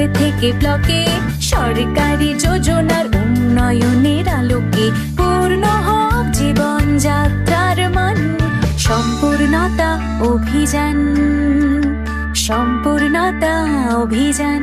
বুথে থেকে ব্লকে সরকারি যোজনার উন্নয়নের আলোকে পূর্ণ হোক জীবন যাত্রার মান, সম্পূর্ণতা অভিযান সম্পূর্ণতা অভিযান।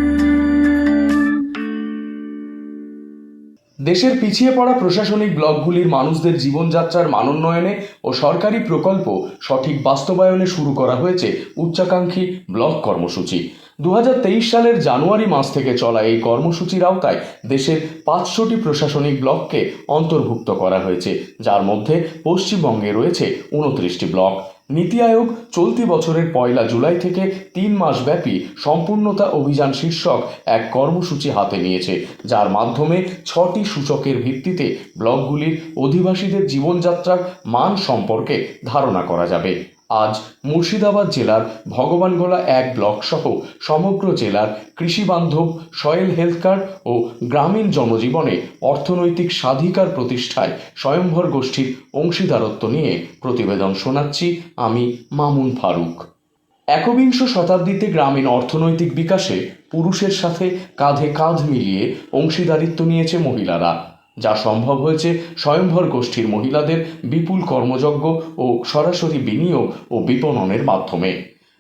দেশের পিছিয়ে পড়া প্রশাসনিক ব্লকগুলির মানুষদের জীবনযাত্রার মানোন্নয়নে ও সরকারি প্রকল্প সঠিক বাস্তবায়নে শুরু করা হয়েছে উচ্চাকাঙ্ক্ষী ব্লক কর্মসূচি। দু হাজার তেইশ সালের জানুয়ারি মাস থেকে চলা এই কর্মসূচির আওতায় দেশের পাঁচশোটি প্রশাসনিক ব্লককে অন্তর্ভুক্ত করা হয়েছে, যার মধ্যে পশ্চিমবঙ্গে রয়েছে উনত্রিশটি ব্লক। নীতি আয়োগ চলতি বছরের পয়লা জুলাই থেকে তিন মাস ব্যাপী সম্পূর্ণতা অভিযান শীর্ষক এক কর্মসূচি হাতে নিয়েছে, যার মাধ্যমে ছটি সূচকের ভিত্তিতে ব্লকগুলির অধিবাসীদের জীবনযাত্রার মান সম্পর্কে ধারণা করা যাবে। আজ মুর্শিদাবাদ জেলার ভগবানগোলা এক ব্লক সহ সমগ্র জেলার কৃষিবান্ধব সয়েল হেলথ কার্ড ও গ্রামীণ জনজীবনে অর্থনৈতিক স্বাধিকার প্রতিষ্ঠায় স্বয়ংভর গোষ্ঠীর অংশীদারত্ব নিয়ে প্রতিবেদন শোনাচ্ছি আমি মামুন ফারুক। একবিংশ শতাব্দীতে গ্রামীণ অর্থনৈতিক বিকাশে পুরুষের সাথে কাঁধে কাঁধ মিলিয়ে অংশীদারিত্ব নিয়েছে মহিলারা। যা সম্ভব হয়েছে স্বয়ংভর গোষ্ঠীর মহিলাদের বিপুল কর্মযজ্ঞ ও সরাসরি বিনিয়োগ ও বিপণনের মাধ্যমে।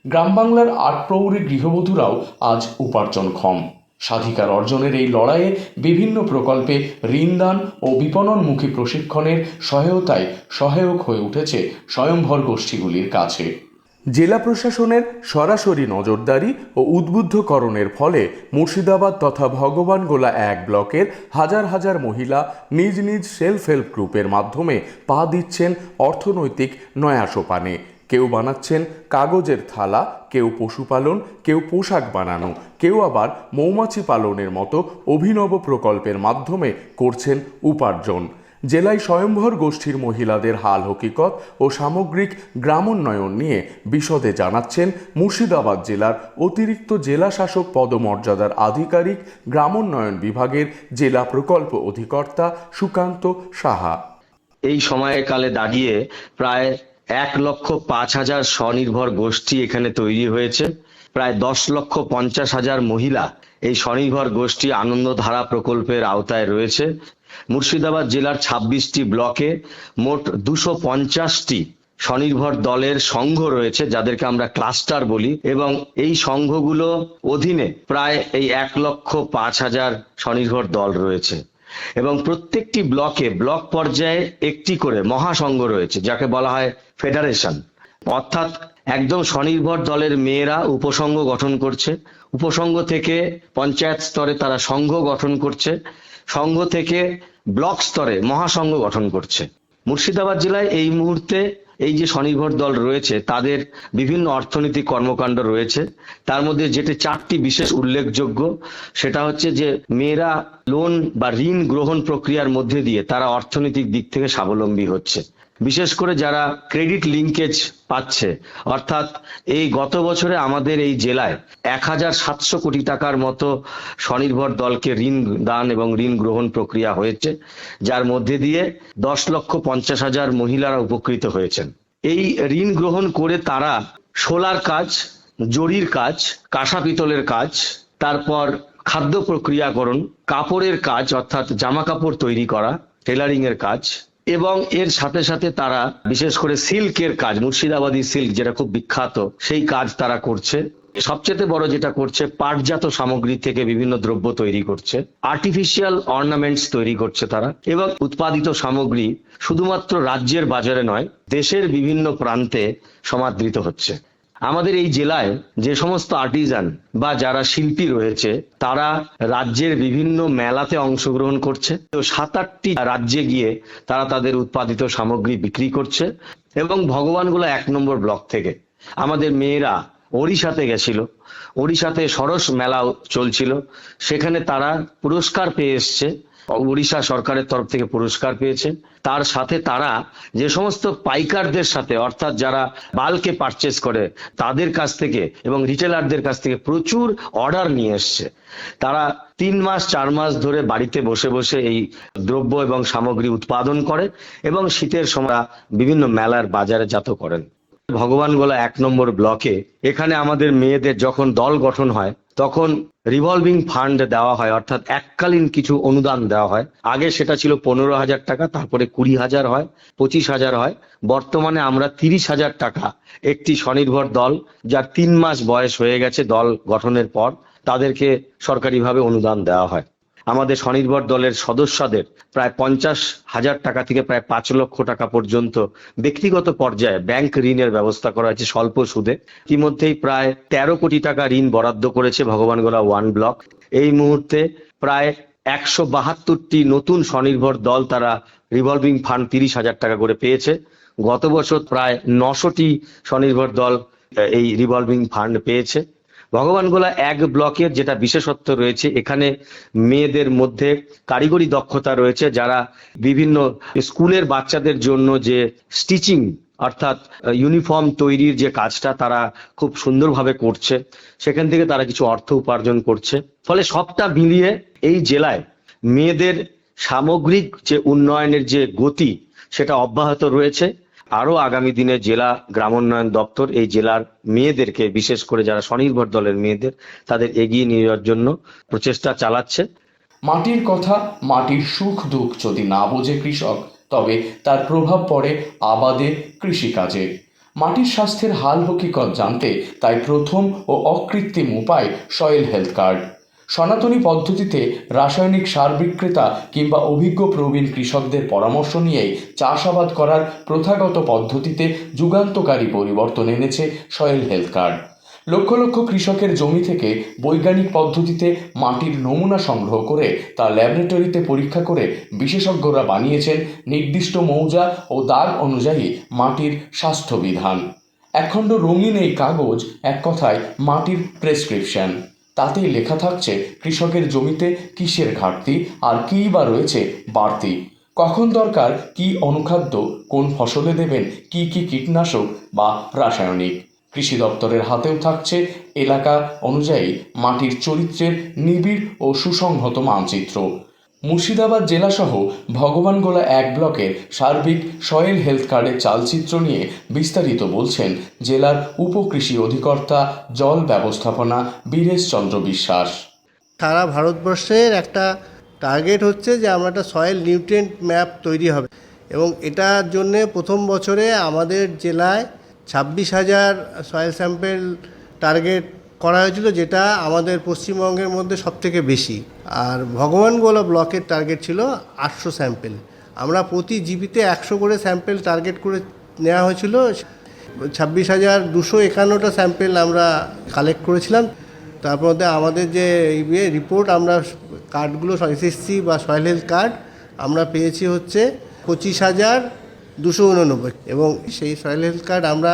গ্রাম বাংলার আট প্রৌঢ়ী গৃহবধূরাও আজ উপার্জনক্ষম স্বাধিকার অর্জনের এই লড়াইয়ে বিভিন্ন প্রকল্পে ঋণদান ও বিপণনমুখী প্রশিক্ষণের সহায়তায় সহায়ক হয়ে উঠেছে স্বয়ংভর গোষ্ঠীগুলির কাছে। জেলা প্রশাসনের সরাসরি নজরদারি ও উদ্বুদ্ধকরণের ফলে মুর্শিদাবাদ তথা ভগবানগোলা এক ব্লকের হাজার হাজার মহিলা নিজ নিজ সেলফ হেল্প গ্রুপের মাধ্যমে পা দিচ্ছেন অর্থনৈতিক নয়া সোপানে কেউ বানাচ্ছেন কাগজের থালা, কেউ পশুপালন, কেউ পোশাক বানানো, কেউ আবার মৌমাছি পালনের মতো অভিনব প্রকল্পের মাধ্যমে করছেন উপার্জন। জেলায় স্বয়ংভর গোষ্ঠীর মহিলাদের হাল হকিকত ও সামগ্রিক গ্রামোন্নয়ন নিয়ে বিশদে জানাচ্ছেন মুর্শিদাবাদ জেলার অতিরিক্ত জেলা শাসক পদমর্যাদার আধিকারিক গ্রামোন্নয়ন বিভাগের জেলা প্রকল্প অধিকর্তা সুকান্ত সাহা। এই সময়কালে দাঁড়িয়ে প্রায় এক লক্ষ পাঁচ হাজার স্বনির্ভর গোষ্ঠী এখানে তৈরি হয়েছে। প্রায় দশ লক্ষ পঞ্চাশ হাজার মহিলা এই স্বনির্ভর গোষ্ঠী আনন্দধারা প্রকল্পের আওতায় রয়েছে। মুর্শিদাবাদ জেলার ছাব্বিশটি ব্লকে মোট দুশো পঞ্চাশটি স্বনির্ভর দলের সংঘ রয়েছে, যাদেরকে আমরা ক্লাস্টার বলি। এবং এই সংঘগুলো অধীনে প্রায় এই এক লক্ষ পাঁচ হাজার স্বনির্ভর দল রয়েছে। এবং প্রত্যেকটি ব্লকে ব্লক পর্যায়ে একটি করে মহাসংঘ রয়েছে, যাকে বলা হয় ফেডারেশন। অর্থাৎ একদম স্বনির্ভর দলের মেয়েরা উপসংঘ গঠন করছে। উপসংঘ থেকে পঞ্চায়েত স্তরে তারা সংঘ গঠন করছে। সংঘ থেকে ব্লক স্তরে মহাসংঘ গঠন করছে। মুর্শিদাবাদ জেলায় এই মুহূর্তে এই যে স্বনির্ভর দল রয়েছে, তাদের বিভিন্ন অর্থনৈতিক কর্মকাণ্ড রয়েছে। তার মধ্যে যেটি চারটি বিশেষ উল্লেখযোগ্য, সেটা হচ্ছে যে মেয়েরা লোন বা ঋণ গ্রহণ প্রক্রিয়ার মধ্যে দিয়ে তারা অর্থনৈতিক দিক থেকে স্বাবলম্বী হচ্ছে। বিশেষ করে যারা ক্রেডিট লিঙ্কেজ পাচ্ছে, অর্থাৎ এই গত বছরে আমাদের এই জেলায় এক হাজার সাতশো কোটি টাকার মতো স্বনির্ভর দলকে ঋণ দান এবং ঋণ গ্রহণ প্রক্রিয়া হয়েছে, যার মধ্যে দিয়ে দশ লক্ষ পঞ্চাশ হাজার মহিলারা উপকৃত হয়েছেন। এই ঋণ গ্রহণ করে তারা সোলার কাজ, জরির কাজ, কাঁসা পিতলের কাজ, তারপর খাদ্য প্রক্রিয়াকরণ, কাপড়ের কাজ, অর্থাৎ জামা কাপড় তৈরি করা টেলারিং এর কাজ এবং এর সাথে সাথে তারা, বিশেষ করে সিল্কের কাজ, মুর্শিদাবাদী সিল্ক যেটা খুব বিখ্যাত, সেই কাজ তারা করছে। সবচেয়ে বড় যেটা করছে, পাটজাত সামগ্রী থেকে বিভিন্ন দ্রব্য তৈরি করছে। আর্টিফিশিয়াল অর্নামেন্টস তৈরি করছে তারা। এবং উৎপাদিত সামগ্রী শুধুমাত্র রাজ্যের বাজারে নয়, দেশের বিভিন্ন প্রান্তে সমাদৃত হচ্ছে। আমাদের এই জেলায় যে সমস্ত আর্টিজান বা যারা শিল্পী রয়েছে, তারা রাজ্যের বিভিন্ন মেলাতে অংশগ্রহণ করছে। তো সাত আটটি রাজ্যে গিয়ে তারা তাদের উৎপাদিত সামগ্রী বিক্রি করছে এবং ভগবানগুলো এক নম্বর ব্লক থেকে। আমাদের মেয়েরা ওড়িশাতে গেছিল। ওড়িশাতে সরস মেলা চলছিল। সেখানে তারা পুরস্কার পেয়ে এসছে। উড়িষ্যা সরকারের তরফ থেকে পুরস্কার পেয়েছে। তার সাথে তারা যে সমস্ত পাইকারদের সাথে, অর্থাৎ যারা বালকে পারচেস করে, তাদের কাছ থেকে এবং রিটেলারদের কাছ থেকে প্রচুর অর্ডার নিয়ে এসছে। তারা তিন মাস, চার মাস ধরে বাড়িতে বসে বসে এই দ্রব্য এবং সামগ্রী উৎপাদন করে এবং শীতের সময় বিভিন্ন মেলার বাজারে জাত করেন। ভগবানগোলা এক নম্বর ব্লকে এখানে আমাদের মেয়েদের যখন দল গঠন হয়, তখন রিভলভিং ফান্ড দেওয়া হয়, অর্থাৎ এককালীন কিছু অনুদান দেওয়া হয়। আগে সেটা ছিল পনেরো হাজার টাকা, তারপরে কুড়ি হাজার হয়, পঁচিশ হাজার হয়। বর্তমানে আমরা তিরিশ হাজার টাকা একটি স্বনির্ভর দল, যার তিন মাস বয়স হয়ে গেছে দল গঠনের পর, তাদেরকে সরকারিভাবে অনুদান দেওয়া হয়। আমাদের স্বনির্ভর দলের সদস্যদের প্রায় পঞ্চাশ হাজার টাকা থেকে প্রায় পাঁচ লক্ষ টাকা পর্যন্ত ব্যক্তিগত পর্যায়ে ব্যাংক ঋণের ব্যবস্থা করা হয়েছে স্বল্প সুদে। ইতিমধ্যেই প্রায় তেরো কোটি টাকা ঋণ বরাদ্দ করেছে ভগবানগোলা ওয়ান ব্লক। এই মুহূর্তে প্রায় একশো বাহাত্তরটি নতুন স্বনির্ভর দল তারা রিভলভিং ফান্ড তিরিশ হাজার টাকা করে পেয়েছে। গত বছর প্রায় নশোটি স্বনির্ভর দল এই রিভলভিং ফান্ড পেয়েছে। ভগবানগোলা এক ব্লকের যেটা বিশেষত্ব রয়েছে, এখানে মেয়েদের মধ্যে কারিগরি দক্ষতা রয়েছে, যারা বিভিন্ন স্কুলের বাচ্চাদের জন্য যে স্টিচিং, অর্থাৎ ইউনিফর্ম তৈরির যে কাজটা তারা খুব সুন্দরভাবে করছে। সেখান থেকে তারা কিছু অর্থ উপার্জন করছে। ফলে সবটা মিলিয়ে এই জেলায় মেয়েদের সামগ্রিক যে উন্নয়নের যে গতি, সেটা অব্যাহত রয়েছে। আরও আগামী দিনে জেলা গ্রামোন্নয়ন দপ্তর এই জেলার মেয়েদেরকে, বিশেষ করে যারা স্বনির্ভর দলের মেয়েদের, তাদের এগিয়ে নিয়ে যাওয়ার জন্য প্রচেষ্টা চালাচ্ছে। মাটির কথা, মাটির সুখ দুঃখ যদি না বোঝে কৃষক, তবে তার প্রভাব পড়ে আবাদে কৃষিকাজে। মাটির স্বাস্থ্যের হাল হকিকত জানতে তাই প্রথম ও অকৃত্রিম উপায় সয়েল হেলথ কার্ড। সনাতনী পদ্ধতিতে রাসায়নিক সার বিক্রেতা কিংবা অভিজ্ঞ প্রবীণ কৃষকদের পরামর্শ নিয়েই চাষাবাদ করার প্রথাগত পদ্ধতিতে যুগান্তকারী পরিবর্তন এনেছে soil health card. Lakh lakh কৃষকের জমি থেকে বৈজ্ঞানিক পদ্ধতিতে মাটির নমুনা সংগ্রহ করে তা ল্যাবরেটরিতে পরীক্ষা করে বিশেষজ্ঞরা বানিয়েছেন নির্দিষ্ট মৌজা ও দাগ অনুযায়ী মাটির স্বাস্থ্যবিধান। একখণ্ড রঙিন এই কাগজ এক কথায় মাটির প্রেসক্রিপশন। তাতেই লেখা থাকছে, কৃষকের জমিতে কিসের ঘাটতি আর কী বা রয়েছে বাড়তি। কখন দরকার, কি অনুখাদ্য, কোন ফসলে দেবেন, কি কি কীটনাশক বা রাসায়নিক। কৃষি দপ্তরের হাতেও থাকছে এলাকা অনুযায়ী মাটির চরিত্রের নিবিড় ও সুসংহত মানচিত্র। মুর্শিদাবাদ জেলাসহ ভগবানগোলা এক ব্লকের সার্বিক সয়েল হেলথ কার্ডের চালচিত্র নিয়ে বিস্তারিত বলছেন জেলার উপকৃষি অধিকর্তা জল ব্যবস্থাপনা বীরেশ চন্দ্র বিশ্বাস। সারা ভারতবর্ষের একটা টার্গেট হচ্ছে যে আমরা একটা সয়েল নিউট্রিয়েন্ট ম্যাপ তৈরি হবে এবং এটার জন্যে প্রথম বছরে আমাদের জেলায় ছাব্বিশ হাজার সয়েল স্যাম্পেল টার্গেট করা হয়েছিল যেটা আমাদের পশ্চিমবঙ্গের মধ্যে সবথেকে বেশি। আর ভগবানগোলা ব্লকের টার্গেট ছিল আটশো স্যাম্পেল। আমরা প্রতি জিবিতে একশো করে স্যাম্পেল টার্গেট করে নেওয়া হয়েছিল। ছাব্বিশ হাজার দুশো একান্নটা স্যাম্পেল আমরা কালেক্ট করেছিলাম। তার মধ্যে আমাদের যে ইয়ে রিপোর্ট আমরা কার্ডগুলো এসএসসি বা সয়েল হেলথ কার্ড আমরা পেয়েছি হচ্ছে পঁচিশ হাজার দুশো উননব্বই। এবং সেই সয়েল হেলথ কার্ড আমরা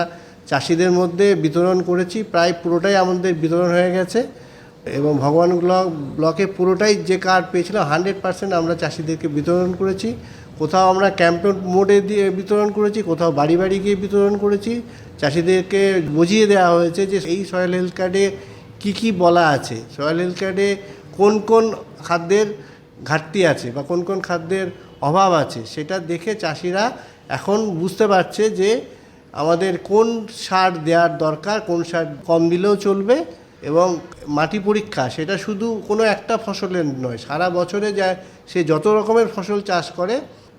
চাষিদের মধ্যে বিতরণ করেছি, প্রায় পুরোটাই আমাদের বিতরণ হয়ে গেছে এবং ভগবান ব্লক, ব্লকে পুরোটাই যে কার্ড পেয়েছিলাম, হান্ড্রেড পার্সেন্ট আমরা চাষিদেরকে বিতরণ করেছি। কোথাও আমরা ক্যাম্পেন মোডে দিয়ে বিতরণ করেছি, কোথাও বাড়ি বাড়ি গিয়ে বিতরণ করেছি। চাষিদেরকে বুঝিয়ে দেওয়া হয়েছে যে এই সয়েল হেলথ কার্ডে কি কি বলা আছে, সয়েল হেলথ কার্ডে কোন কোন খাদ্যের ঘাটতি আছে বা কোন কোন খাদ্যের অভাব আছে, সেটা দেখে চাষিরা এখন বুঝতে পারছে যে আমাদের কোন সার দেওয়ার দরকার, কোন সার কম দিলেও চলবে এবং মাটি পরীক্ষা, সেটা শুধু কোনো একটা ফসলের নয়, সারা বছরে যা, সে যত রকমের ফসল চাষ করে,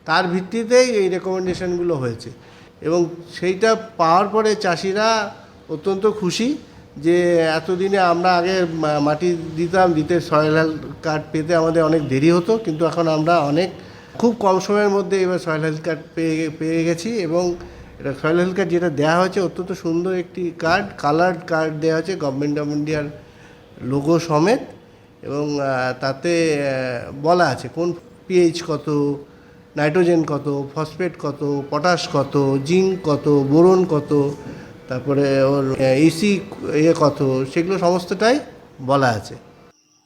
তার ভিত্তিতেই এই রেকমেন্ডেশনগুলো হয়েছে। এবং সেইটা পাওয়ার পরে চাষিরা অত্যন্ত খুশি যে এতদিনে আমরা আগে মাটি দিতাম, দিতে সয়েল হেলথ কার্ড পেতে আমাদের অনেক দেরি হতো, কিন্তু এখন আমরা অনেক, খুব কম সময়ের মধ্যে এবার সয়েল হেলথ কার্ড পেয়ে পেয়ে গেছি এবং এটা সয়েল হেলথ কার্ড যেটা দেওয়া হয়েছে, অত্যন্ত সুন্দর একটি কার্ড কালার্ড কার্ড দেওয়া হয়েছে গভর্নমেন্ট অফ ইন্ডিয়ার লোগো সমেত এবং তাতে বলা আছে কোন পিএইচ কত নাইট্রোজেন কত ফসফেট কত পটাশ কত জিঙ্ক কত বোরন কত, তারপরে ওর ইসি ইয়ে কত, সেগুলো সমস্তটাই বলা আছে।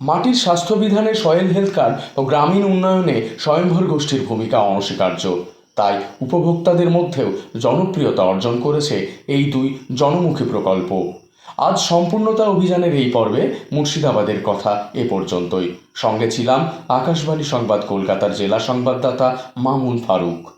মাটির স্বাস্থ্যবিধানে সয়েল হেলথ কার্ড ও গ্রামীণ উন্নয়নে স্বয়ংভর গোষ্ঠীর ভূমিকা অনস্বীকার্য। তাই উপভোক্তাদের মধ্যেও জনপ্রিয়তা অর্জন করেছে এই দুই জনমুখী প্রকল্প। আজ সম্পূর্ণতা অভিযানের এই পর্বে মুর্শিদাবাদের কথা এ পর্যন্তই। সঙ্গে ছিলাম আকাশবাণী সংবাদ কলকাতার জেলা সংবাদদাতা মামুন ফারুক।